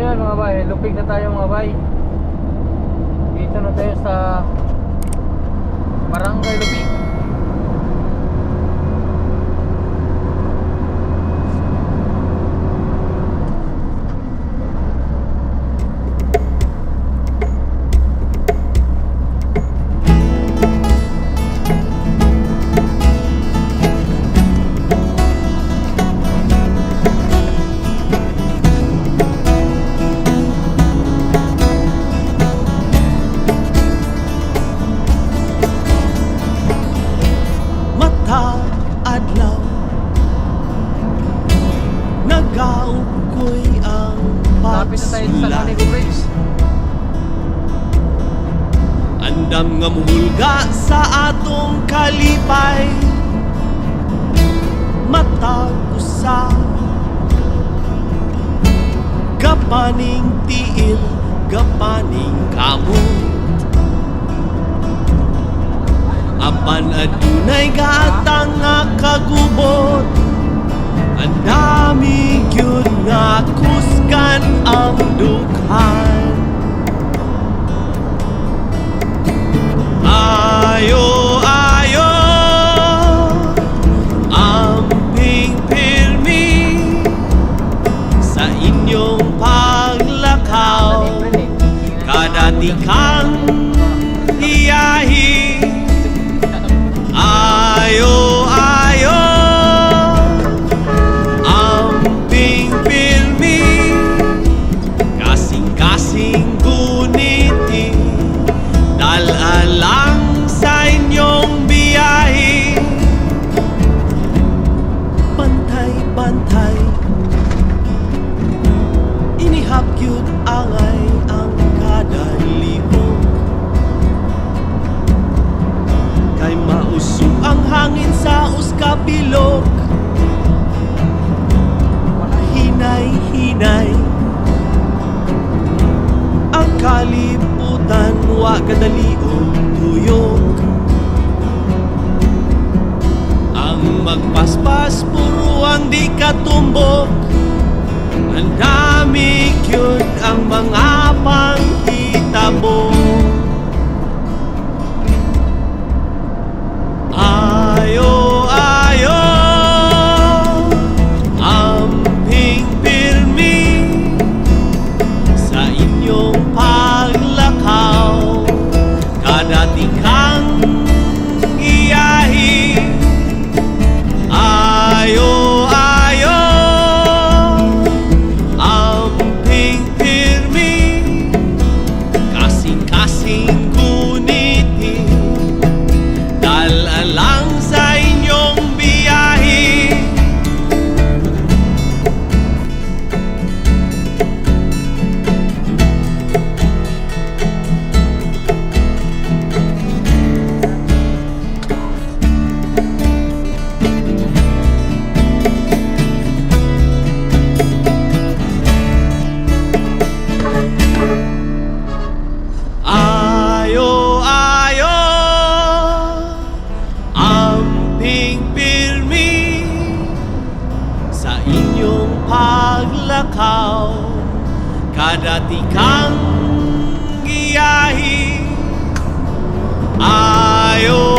yan mga bay, lupig na tayo mga bay. Dito na tayo sa Barangay Lupig. Tayo sa nga muhulga sa atong kalipay. Matag usa Gapaning tiil, gapaning kamot Apan adunay gatang nga kagubot Ang dami gyud nga kusgan ang dughan Ayo, ayo Amping pirmi Sa inyong paglakaw. Kadati kang paglakaw Kadati kang giyahi ayo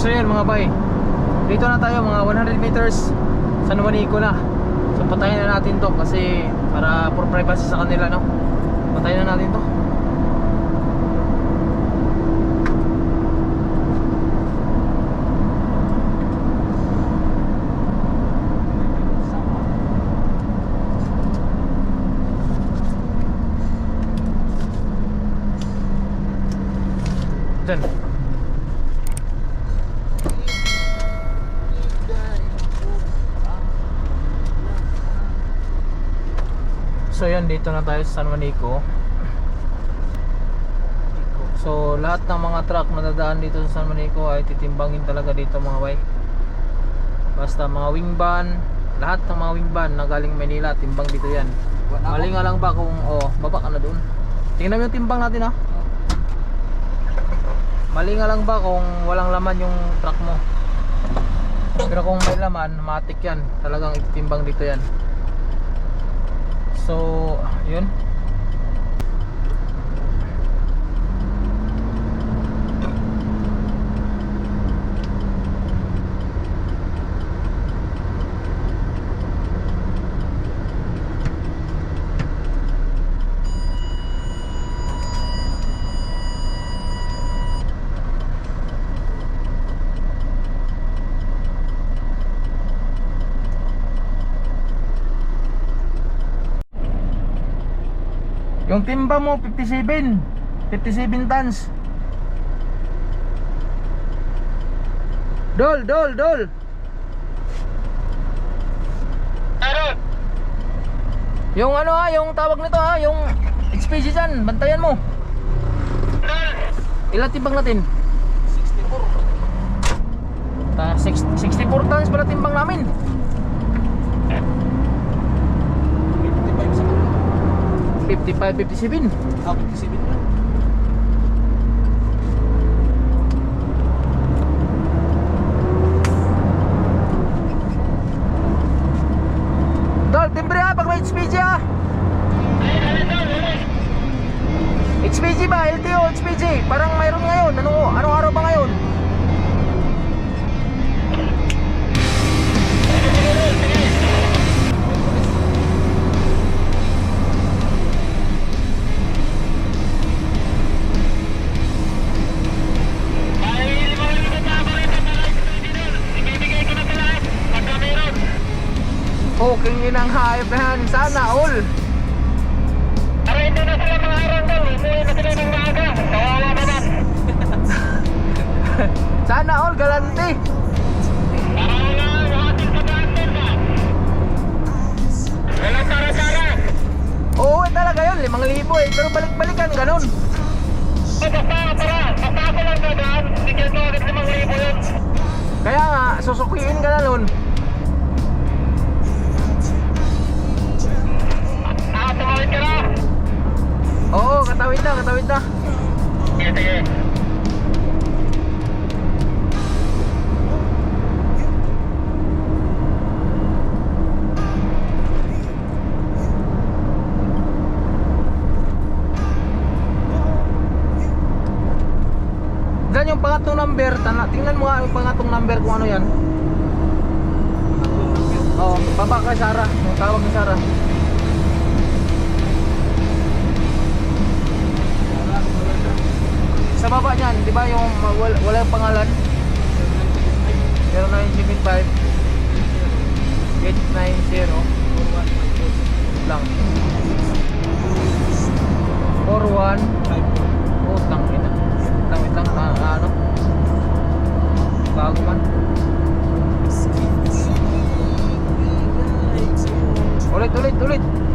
So mga bay. Dito na tayo mga 100 meters. Sa Nuanico na. So patayin na natin to kasi Para for privacy sa kanila no? Patayin na natin to. So yan, dito na tayo sa San Juanico. So lahat ng mga truck na dadaan dito sa San Juanico ay titimbangin talaga dito mga bay. Basta mga wing van, lahat ng mga wing van na galing Manila, timbang dito yan. Mali nga lang ba kung, oh, baba ka na doon. Tingnan mo yung timbang natin ha. Mali nga lang ba kung walang laman yung truck mo. Pero kung may laman, matik yan. Talagang itimbang dito yan. So, yun. Yung timba mo 57 57 tons. Dol, dol, dol. Yung ano ha, yung tawag nito ha, yung HPG dyan, bantayan mo. Ilan timbang natin? 64 Ta, six- 64 tons pala timbang namin 55, 57 Ah, 57 galante Diyan yung pangatong number, tana, tingnan mo nga yung pangatong number kung ano yan. Oo, baba kay Sarah, yung tawag ni Sarah. Sa baba niyan, di ba yung wala, wala yung pangalan? 0975 890 lang 41 wait lang, na, ano? Bago man. Ulit, ulit, ulit.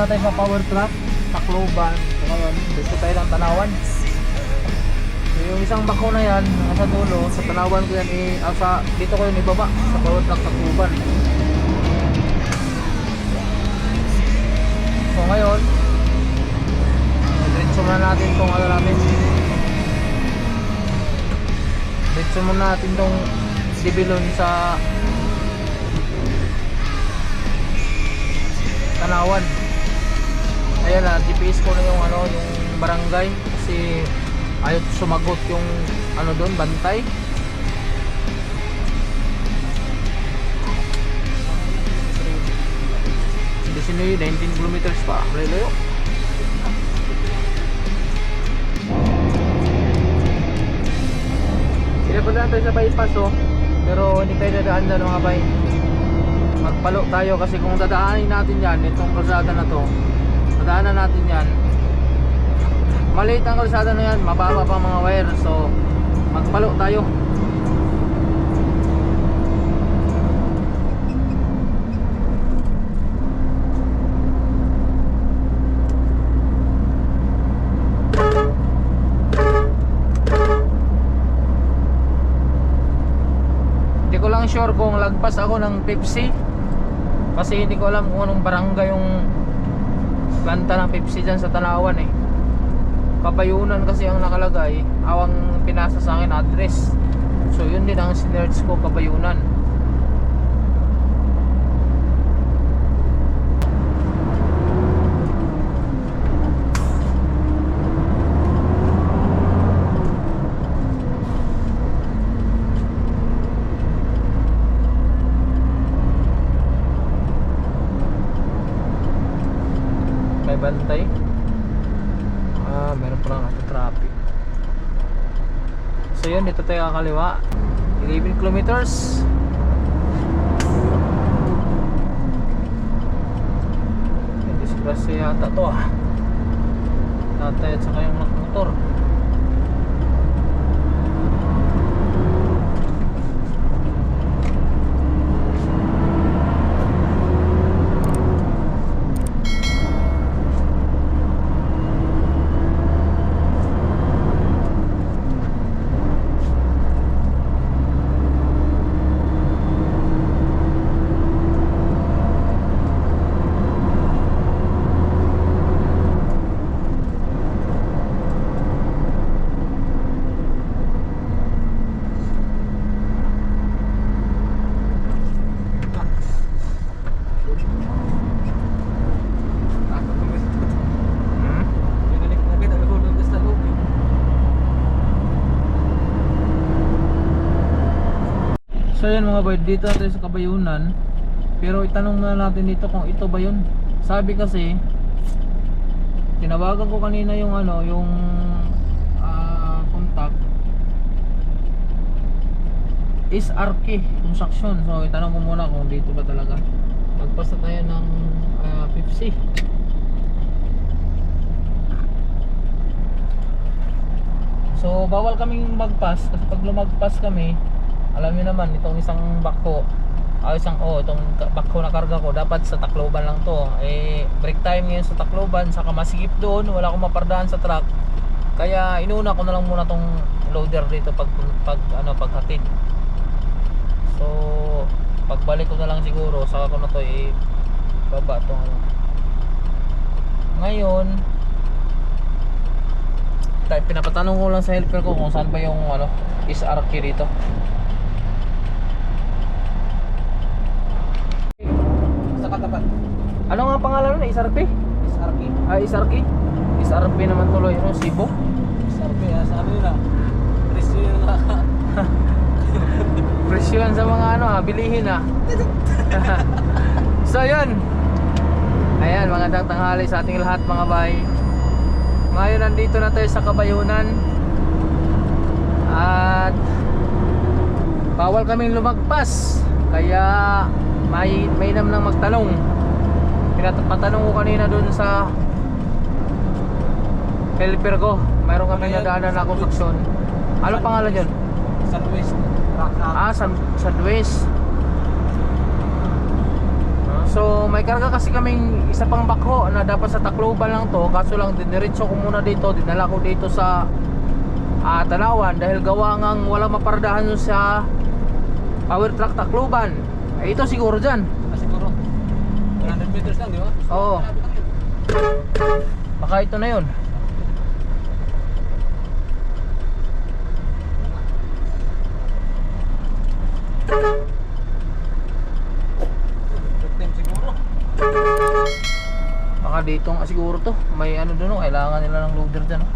Na tayo sa power truck, Tacloban. So ngayon, dito tayo ng Tanawan. So yung isang bako na yan, nasa dulo, sa Tanawan ko yan, i, ah, sa, dito ko yun ibaba, sa power truck Tacloban. So ngayon, diretso muna natin tong ano natin. Diretso muna natin tong dibilon sa Tanawan. Ayan na, GPS ko na yung ano, yung barangay kasi ayaw sumagot yung ano doon, bantay. Sino 19 kilometers pa, layo. Pinapunta tayo sa bypass oh, pero hindi tayo dadaan dyan mga bay magpalo tayo kasi kung dadaanin natin yan itong kalsada na to dadaanan natin yan. Maliit ang kalsada na yan mababa pa mga wire so magpalo tayo. Hindi ko lang sure kung lagpas ako ng Pepsi Kasi hindi ko alam kung anong barangay yung Planta ng Pepsi dyan sa Tanawan eh. Kabayunan kasi ang nakalagay Awang pinasa sa akin address. So yun din ang sinerge ko Kabayunan May bantay Ah, meron pa lang natin traffic So kakaliwa 11 kilometers. Disgrasya yata to ah. Tatay at saka yung motor hmm? So yun mga boy, dito tayo sa Kabayunan. Pero itanong na natin dito kung ito ba yun. Sabi kasi Tinawagan ko kanina yung ano, yung ah, contact. Is RK Construction So itanong ko muna kung dito ba talaga. Magpasa tayo ng ah, 50 So bawal kaming magpas. Kasi pag lumagpas kami alam niyo naman itong isang bakho ah, isang oh itong bakho na karga ko dapat sa Tacloban lang to. Eh break time ngayon sa Tacloban saka masigip doon wala akong mapardaan sa truck. Kaya inuna ko na lang muna tong loader dito pag, pag ano paghatid. So pagbalik ko na lang siguro saka ko na to eh baba tong ngayon tayo pinapatanong ko lang sa helper ko kung saan ba yung ano is RK dito Sa katapat. ano nga pangalan nun SRP? SRP. ah SRK? SRP naman tuloy ano Cebu SRP, ah, sa ano yun ah. Presyo yun ah. presyon sa mga ano ah, bilihin ah so yun ayan magandang tanghali sa ating lahat mga bay ngayon nandito na tayo sa Kabayunan at bawal kaming lumagpas kaya may mainam nang magtanong pinapatanong ko kanina dun sa helper ko. Mayroon kami Ano yan? nadaanan na construction. Ano pangalan yun? Rock Ah, Luis. Ah, So may karga kasi kaming isa pang bakho na dapat sa Tacloban lang to. Kaso lang diniretso ko muna dito. Dinala ko dito sa ah, Tanawan Dahil gawa ngang wala maparadahan dun sa Power truck Tacloban. Eh, Ito siguro dyan. 100 meters lang, di ba? Oo. Baka ito na yun. Baka dito nga siguro to May ano dun oh, kailangan nila ng loader dyan oh.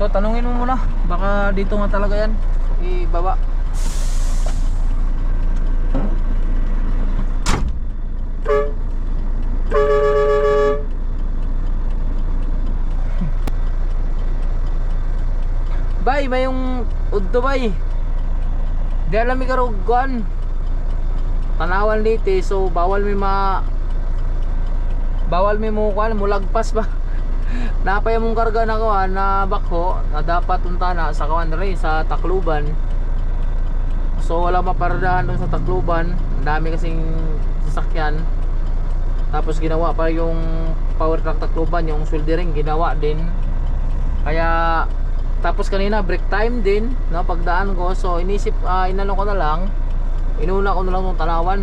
So tanungin mo muna Baka dito nga talaga yan Ibaba Bay, may yung uddo bay. Di alam mi karuguan. Tanawan dito so bawal mi ma bawal mi mo kuan mulagpas ba. Napay mong karga na kuan na bakho na dapat unta na sa kuan rin sa Tacloban. So wala maparadahan doon sa Tacloban. Dami kasing sasakyan. Tapos ginawa pa yung power truck Tacloban, yung shouldering ginawa din. Kaya tapos kanina break time din, no, pagdaan ko. So inisip ah, inano ko na lang. Inuna ko na lang tong tanawan.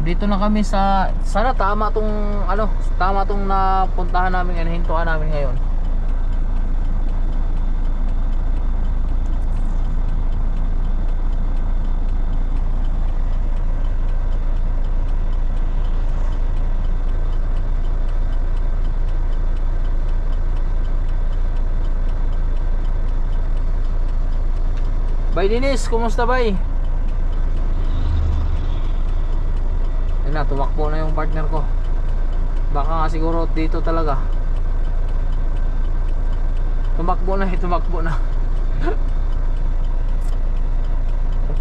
Dito na kami sa sana tama tong ano, tama tong napuntahan namin ngayon, hintuan namin ngayon. Bay Dinis, kumusta bay? Ayun na, tumakbo na yung partner ko. Baka nga siguro dito talaga. Tumakbo na, eh, tumakbo na.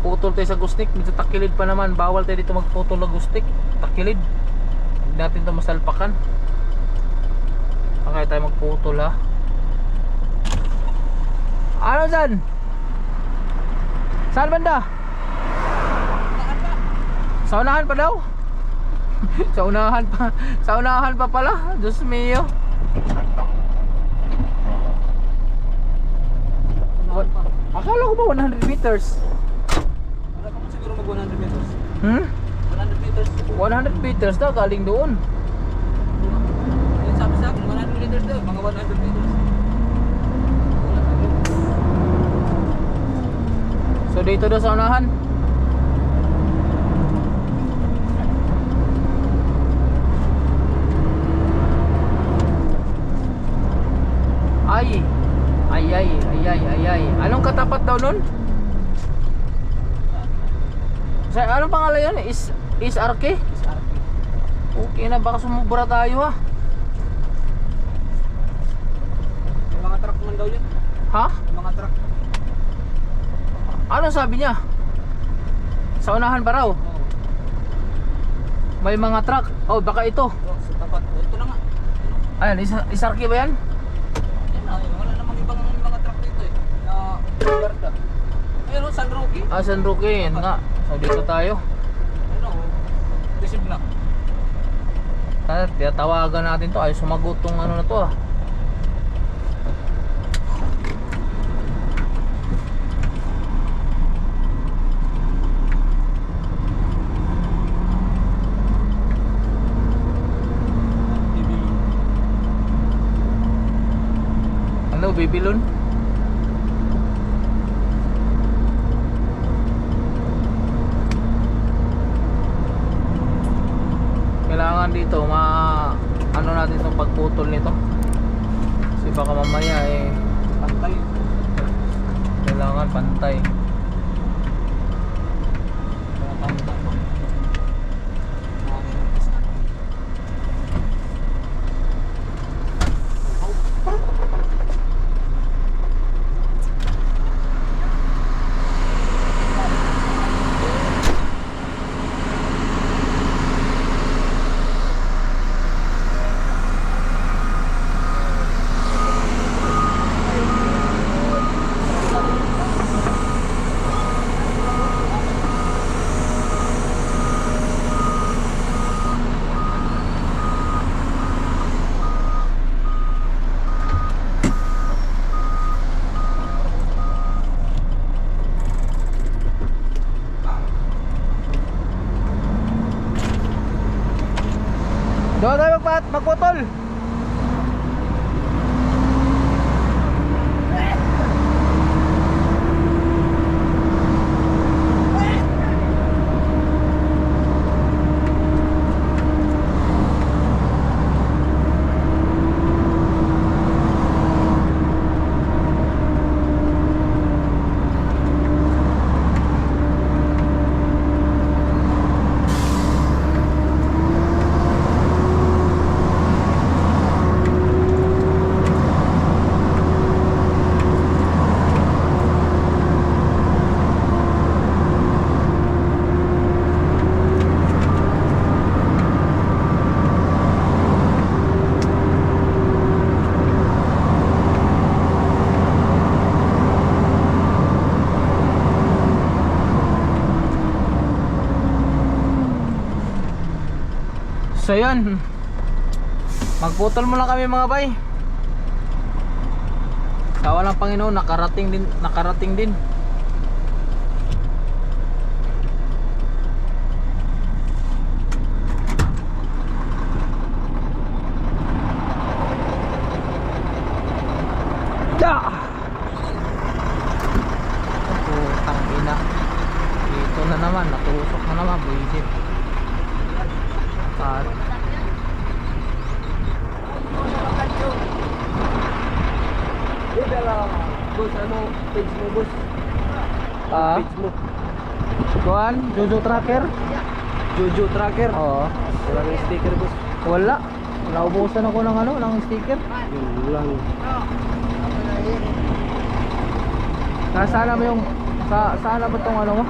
Putol tayo sa gustik, medyo takilid pa naman. Bawal tayo dito magputol ng gustik. Takilid. Huwag natin ito masalpakan. Baka tayo magputol ha. Ano dyan? Saan banda? Sa unahan pa daw? sa unahan pa. Sa unahan pa pala. Diyos mio. Pa. Akala ko ba 100 meters? Pa man siguro mag 100 meters. Hmm? 100 meters. 100 meters daw galing doon. Sabi sa akin, 100 meters daw. Mga 100 meters. Wala tayo. So dito daw sa unahan. Ay. Ay ay ay ay ay ay. Anong katapat daw nun? Sa anong pangalan yun? Is is RK? Sa RP. Okay na baka sumubra tayo ha. Yung mga truck man daw yun. Ha? Yung mga truck. Ano sabi niya? Sa unahan pa raw. Oo. May mga truck. Oh, baka ito. Oh, sa tapat. Oh, ito na nga. Ayan, is, is RK ba yan? Yan na, eh, wala namang ibang mga truck dito eh. Na garda. Ayun o, San Roque. Ah, San Roque, yan nga. So dito tayo. Ano, receive na. At tawagan natin to. Ay, sumagot tong ano na to ah. Ano, Babylon? So yun. Magputol lang kami mga bay. Sa walang Panginoon nakarating din Nakarating din Da! Putang ina Dito na naman Natusok na naman Buisit At Boss, ano, page mo, boss. Ah, Page mo. kuan, Jojo Tracker? Jojo Tracker. Oo. Wala yung sticker, boss. Wala. Naubusan ako ng ano, ng sticker. Yun lang. Nasana mo yung sa sana ba tong ano mo?